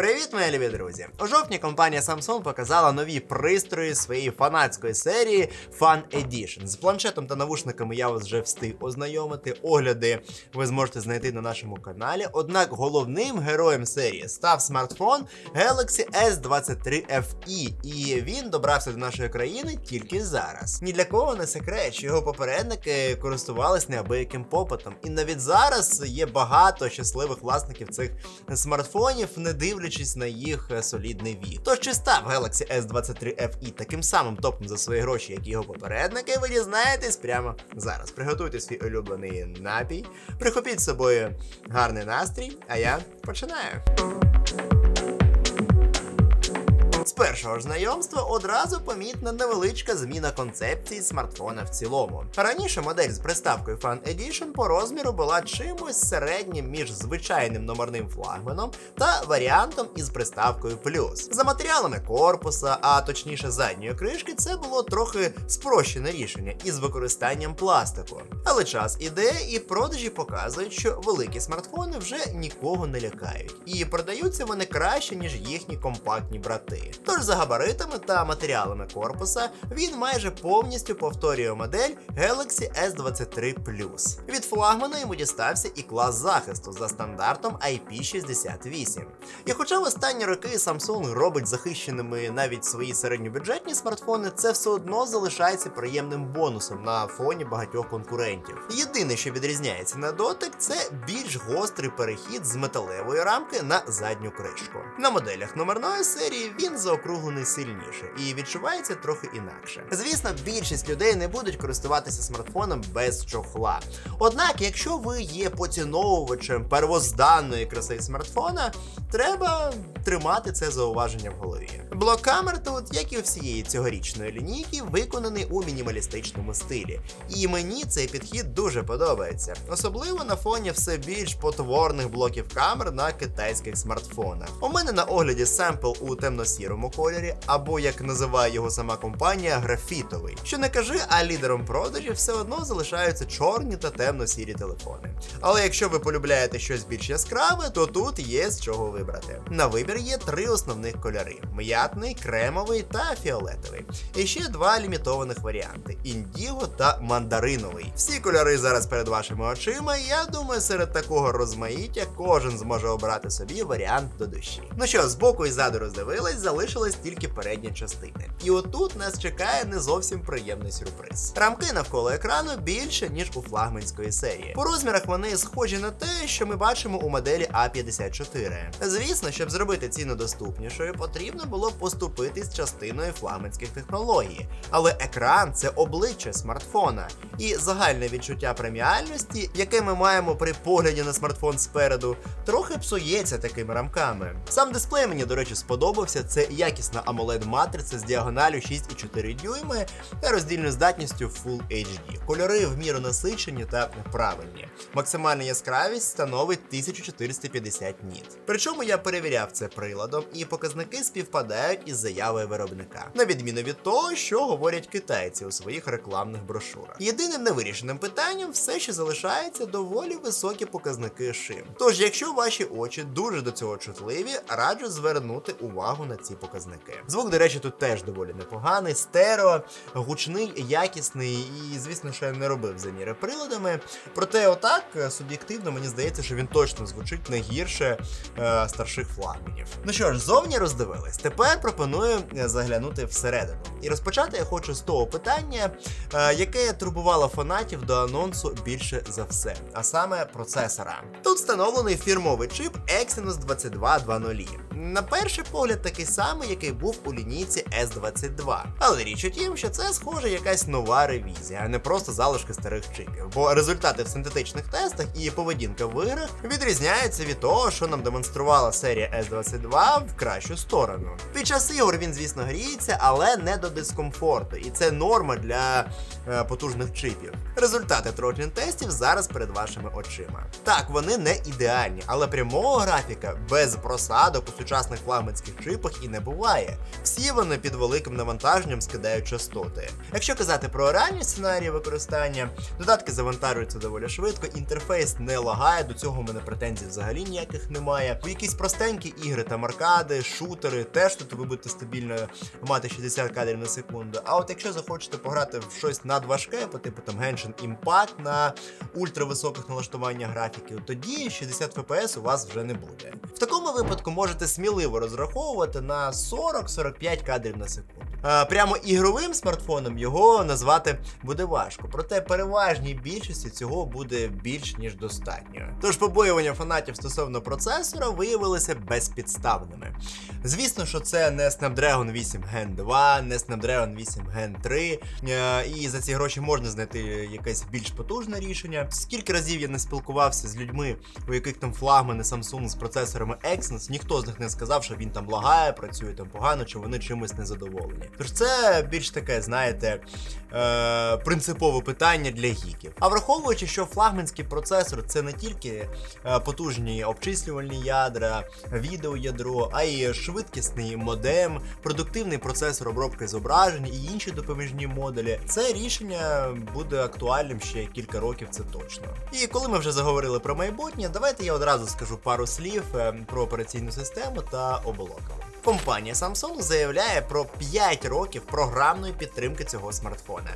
pre Привіт, мої любі друзі! У жовтні компанія Samsung показала нові пристрої своєї фанатської серії Fan Edition. З планшетом та навушниками я вас вже встиг ознайомити. Огляди ви зможете знайти на нашому каналі. Однак головним героєм серії став смартфон Galaxy S23 FE, і він добрався до нашої країни тільки зараз. Ні для кого не секрет, що його попередники користувались неабияким попитом. І навіть зараз є багато щасливих власників цих смартфонів, не дивлячись на їх е, солідний вік. Тож чи став Galaxy S23 FE таким самим топом за свої гроші, як його попередники, ви дізнаєтесь прямо зараз. Приготуйте свій улюблений напій, прихопіть з собою гарний настрій, а я починаю. Першого ж знайомства одразу помітна невеличка зміна концепції смартфона в цілому. Раніше модель з приставкою Fan Edition по розміру була чимось середнім між звичайним номерним флагманом та варіантом із приставкою Plus. За матеріалами корпуса, а точніше задньої кришки, це було трохи спрощене рішення із використанням пластику. Але час іде, і продажі показують, що великі смартфони вже нікого не лякають, і продаються вони краще, ніж їхні компактні брати. Тож за габаритами та матеріалами корпуса він майже повністю повторює модель Galaxy S23 Plus. Від флагмана йому дістався і клас захисту за стандартом IP68. І хоча в останні роки Samsung робить захищеними навіть свої середньобюджетні смартфони, це все одно залишається приємним бонусом на фоні багатьох конкурентів. Єдине, що відрізняється на дотик, це більш гострий перехід з металевої рамки на задню кришку. На моделях номерної серії він заокруглений сильніше і відчувається трохи інакше. Звісно, більшість людей не будуть користуватися смартфоном без чохла. Однак, якщо ви є поціновувачем первозданної краси смартфона, треба тримати це зауваження в голові. Блок камер тут, як і всієї цьогорічної лінійки, виконаний у мінімалістичному стилі. І мені цей підхід дуже подобається, особливо на фоні все більш потворних блоків камер на китайських смартфонах. У мене на огляді семпл у темно-сірому кольорі, або як називає його сама компанія, графітовий. Що не кажи, а лідером продажів все одно залишаються чорні та темно-сірі телефони. Але якщо ви полюбляєте щось більш яскраве, то тут є з чого вибрати. На вибір є три основних кольори: м'ятний, кремовий та фіолетовий. І ще два лімітованих варіанти: індіго та мандариновий. Всі кольори зараз перед вашими очима. Я думаю, серед такого розмаїття кожен зможе обрати собі варіант до душі. Ну що, збоку і ззаду роздивились, залишилась тільки передня частина. І отут нас чекає не зовсім приємний сюрприз. Рамки навколо екрану більше, ніж у флагманської серії. По розмірах вони схожі на те, що ми бачимо у моделі А54. Звісно, щоб зробити ціну доступнішою, потрібно було поступити з частиною флагманських технологій. Але екран це обличчя смартфона, і загальне відчуття преміальності, яке ми маємо при погляді на смартфон спереду, трохи псується такими рамками. Сам дисплей мені, до речі, сподобався. Це якісна amoled матриця з діагоналю 6,4 дюйми та роздільною здатністю Full HD. Кольори в міру насичені та правильні. Максимальна яскравість становить 1450 ніт. Причому я перевіряв це приладом, і показники співпадають із заявою виробника, на відміну від того, що говорять китайці у своїх рекламних брошурах. Єдиним невирішеним питанням все ще залишається доволі високі показники шим. Тож, якщо ваші очі дуже до цього чутливі, раджу звернути увагу на ці показники. Звук, до речі, тут теж доволі непоганий, стерео, гучний, якісний, і звісно, що я не робив заміри приладами. Проте, отак, е, суб'єктивно, мені здається, що він точно звучить не гірше е, старших флагманів. Ну що ж, зовні роздивились. Тепер пропоную е, заглянути всередину. І розпочати я хочу з того питання, е, яке турбувало фанатів до анонсу більше за все, а саме процесора. Тут встановлений фірмовий чип Exynos 2220. На перший погляд такий самий, який був у лінійці S22. Але річ у тім, що це схоже якась нова ревізія, а не просто залишки старих чипів. Бо результати в синтетичних тестах і поведінка в іграх відрізняються від того, що нам демонструвала серія S22 в кращу сторону. Під час ігор він, звісно, гріється, але не до дискомфорту, і це норма для е, потужних чипів. Результати тротлін тестів зараз перед вашими очима. Так, вони не ідеальні, але прямого графіка без просадок у сучасних флагманських чипах і не буває. Всі вони під великим навантаженням скидають частоти. Якщо казати про реальні сценарії використання, додатки завантажуються доволі швидко, інтерфейс не лагає, до цього в мене претензій взагалі ніяких немає. У якісь простенькі ігри ігри там аркади, шутери, теж тут ви будете стабільно мати 60 кадрів на секунду. А от якщо захочете пограти в щось надважке, по типу там Genshin Impact на ультрависоких налаштуваннях графіків, тоді 60 FPS у вас вже не буде. В такому випадку можете сміливо розраховувати на 40-45 кадрів на секунду. Е, Прямо ігровим смартфоном його назвати буде важко, проте переважній більшості цього буде більш ніж достатньо. Тож побоювання фанатів стосовно процесора виявилися безпідставними. Звісно, що це не Snapdragon 8 Gen 2, не Snapdragon 8 Gen 3, е, і за ці гроші можна знайти якесь більш потужне рішення. Скільки разів я не спілкувався з людьми, у яких там флагмани Samsung з процесорами Exynos, ніхто з них не сказав, що він там лагає, працює там погано, чи вони чимось незадоволені. Тож це більш таке, знаєте, е, принципове питання для гіків. А враховуючи, що флагманський процесор це не тільки е, потужні обчислювальні ядра, відеоядро, а й швидкісний модем, продуктивний процесор обробки зображень і інші допоміжні модулі. Це рішення буде актуальним ще кілька років, це точно. І коли ми вже заговорили про майбутнє, давайте я одразу скажу пару слів е, про операційну систему та оболоку. Компанія Samsung заявляє про 5 років програмної підтримки цього смартфона.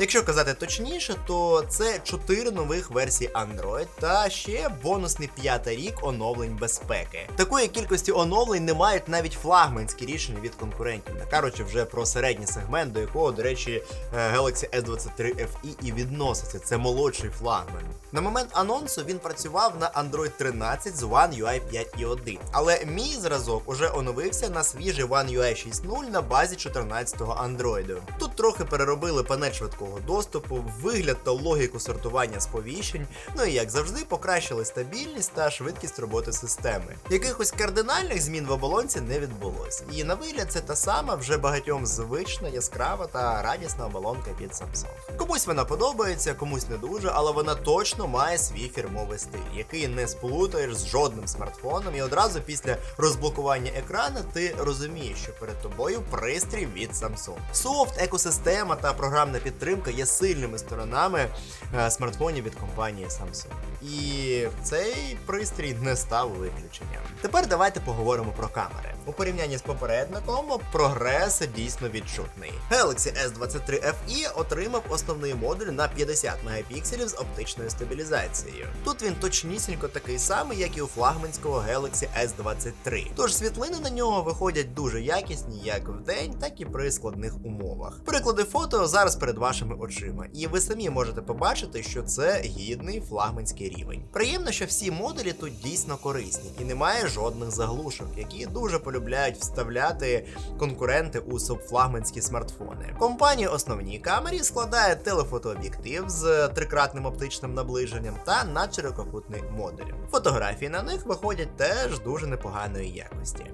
Якщо казати точніше, то це 4 нових версії Android та ще бонусний п'ятий рік оновлень безпеки. Такої кількості оновлень не мають навіть флагманські рішення від конкурентів, не кажучи вже про середній сегмент, до якого, до речі, е, Galaxy S23 FE і відноситься. Це молодший флагман. На момент анонсу він працював на Android 13 з One UI 5.1, але мій зразок уже оновився на свіжий One UI 6.0 на базі 14-го Android. Тут трохи переробили панель швидкого доступу, вигляд та логіку сортування сповіщень, ну і як завжди, покращили стабільність та швидкість роботи системи. Якихось кардинальних змін в оболонці не відбулось. І на вигляд це та сама вже багатьом звична, яскрава та радісна оболонка від Samsung. Комусь вона подобається, комусь не дуже, але вона точно має свій фірмовий стиль, який не сплутаєш з жодним смартфоном, і одразу після розблокування екрана ти розумієш, що перед тобою пристрій від Samsung. Софт, екосистема та програмна підтримка є сильними сторонами е, смартфонів від компанії Samsung. І цей пристрій не став виключенням. Тепер давайте поговоримо про камери. У порівнянні з попередником прогрес дійсно відчутний. Galaxy S23 FE отримав основний модуль на 50 мегапікселів з оптичною стабілізацією. Тут він точнісінько такий самий, як і у флагманського Galaxy S23. Тож світлини на нього виходять дуже якісні як вдень, так і при складних умовах. Приклади фото зараз перед вашими очима, і ви самі можете побачити, що це гідний флагманський рівень. Приємно, що всі модулі тут дійсно корисні і немає жодних заглушок, які дуже полюбляють вставляти конкуренти у субфлагманські смартфони. Компанія основній камері складає телефотооб'єктив з трикратним оптичним наближенням та надширококутний модуль. Фотографії на них виходять теж дуже непоганої якості.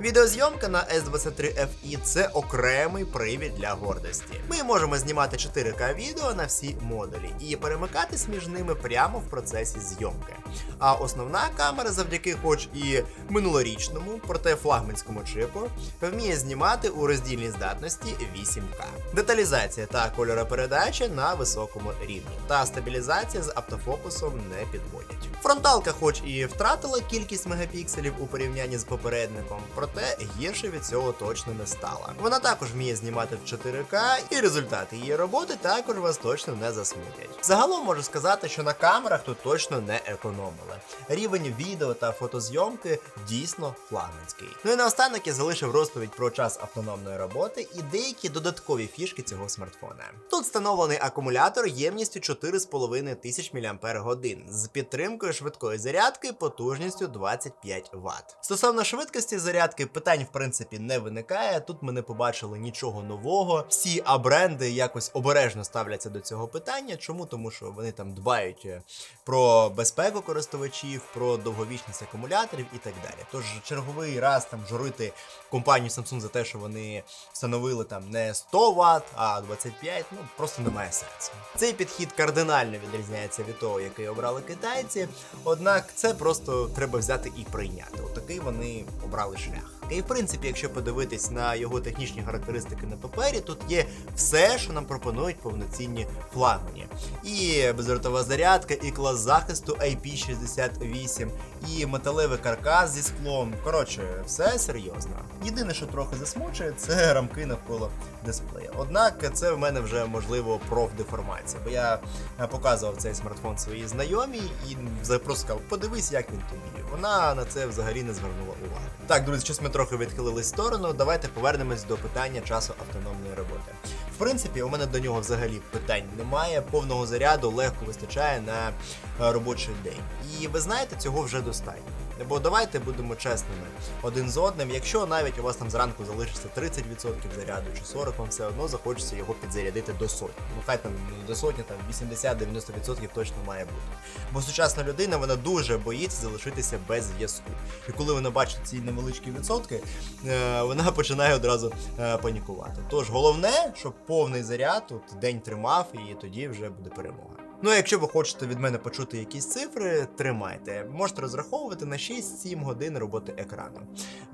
Відеозйомка на S23 FE це окремий привід для гордості. Ми можемо знімати 4К відео на всі модулі і перемикатись між ними прямо в процесі зйомки. А основна камера, завдяки хоч і минулорічному, проте флагманському чипу, вміє знімати у роздільній здатності 8К. Деталізація та кольоропередача на високому рівні, та стабілізація з автофокусом не підводять. Фронталка, хоч і втратила кількість мегапікселів у порівнянні з попередником, проте гірше від цього точно не стала. Вона також вміє знімати в 4К, і результати її роботи також вас точно не засмутять. Загалом можу сказати, що на камерах тут точно не економили. Рівень відео та фотозйомки дійсно флагманський. Ну і наостанок я залишив розповідь про час автономної роботи і деякі додаткові фішки цього смартфона. Тут встановлений акумулятор ємністю 4,5 тисяч мАч з підтримкою швидкої зарядки потужністю 25 Вт. Стосовно швидкості зарядки, питань в принципі не виникає. Тут ми не побачили нічого нового. Всі А-бренди якось обережно ставляться до цього питання. Чому? Тому що вони там дбають е, про безпеку користувачів, про довговічність акумуляторів і так далі. Тож черговий раз там журити компанію Samsung за те, що вони встановили там не 100 Вт, а 25, ну просто немає сенсу. Цей підхід кардинально відрізняється від того, який обрали китайці. Однак це просто треба взяти і прийняти. Отакий вони обрали шлях. І в принципі, якщо подивитись на його технічні характеристики на папері, тут є все, що нам пропонують повноцінні флагмані. І бездротова зарядка, і клас захисту IP68, і металевий каркас зі склом. Коротше, все серйозно. Єдине, що трохи засмучує, це рамки навколо дисплея. Однак це в мене вже можливо профдеформація, бо я е, показував цей смартфон своїй знайомій і за- просто сказав, подивись, як він тобі. Вона на це взагалі не звернула уваги. Так, друзі, щось ми трохи відхилились в сторону. Давайте повернемось до питання часу автономної роботи. В принципі, у мене до нього взагалі питань немає. Повного заряду легко вистачає на е, робочий день. І ви знаєте, цього вже достатньо. Бо давайте будемо чесними один з одним. Якщо навіть у вас там зранку залишиться 30% заряду чи 40, вам все одно захочеться його підзарядити до сотні. Ну хай там ну, до сотні, там 80-90% точно має бути. Бо сучасна людина вона дуже боїться залишитися без зв'язку. І коли вона бачить ці невеличкі відсотки, е, вона починає одразу е, панікувати. Тож головне, щоб повний заряд тут день тримав, і тоді вже буде перемога. Ну, якщо ви хочете від мене почути якісь цифри, тримайте. Можете розраховувати на 6-7 годин роботи екрану.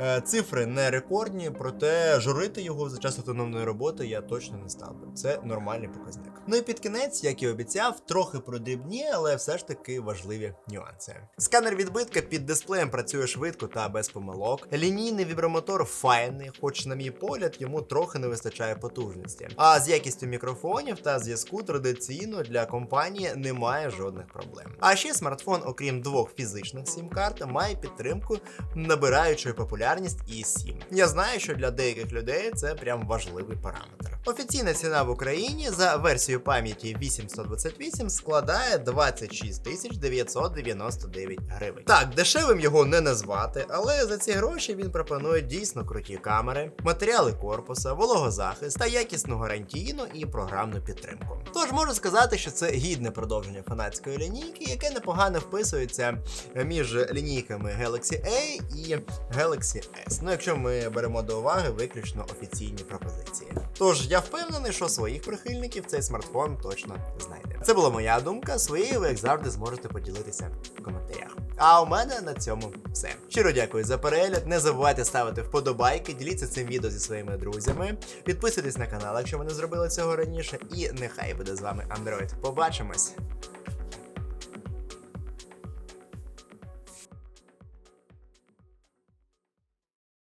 Е, цифри не рекордні, проте журити його за час автономної роботи я точно не став би. Це нормальний показник. Ну і під кінець, як і обіцяв, трохи про дрібні, але все ж таки важливі нюанси. Сканер відбитка під дисплеєм працює швидко та без помилок. Лінійний вібромотор файний, хоч, на мій погляд, йому трохи не вистачає потужності. А з якістю мікрофонів та зв'язку традиційно для компанії немає жодних проблем. А ще смартфон, окрім двох фізичних сім-карт, має підтримку набираючої популярність і сім. Я знаю, що для деяких людей це прям важливий параметр. Офіційна ціна в Україні за версією пам'яті 8128 складає 26 999 гривень. Так, дешевим його не назвати, але за ці гроші він пропонує дійсно круті камери, матеріали корпуса, вологозахист та якісну гарантійну і програмну підтримку. Тож можу сказати, що це гідне продовження фанатської лінійки, яке непогано вписується між лінійками Galaxy A і Galaxy S. Ну, якщо ми беремо до уваги виключно офіційні пропозиції. Тож я впевнений, що своїх прихильників цей смартфон точно знайде. Це була моя думка. Своєю ви як завжди зможете поділитися в коментарях. А у мене на цьому все. Щиро дякую за перегляд. Не забувайте ставити вподобайки, діліться цим відео зі своїми друзями. Підписуйтесь на канал, якщо ви не зробили цього раніше. І нехай буде з вами Android. Побачимось.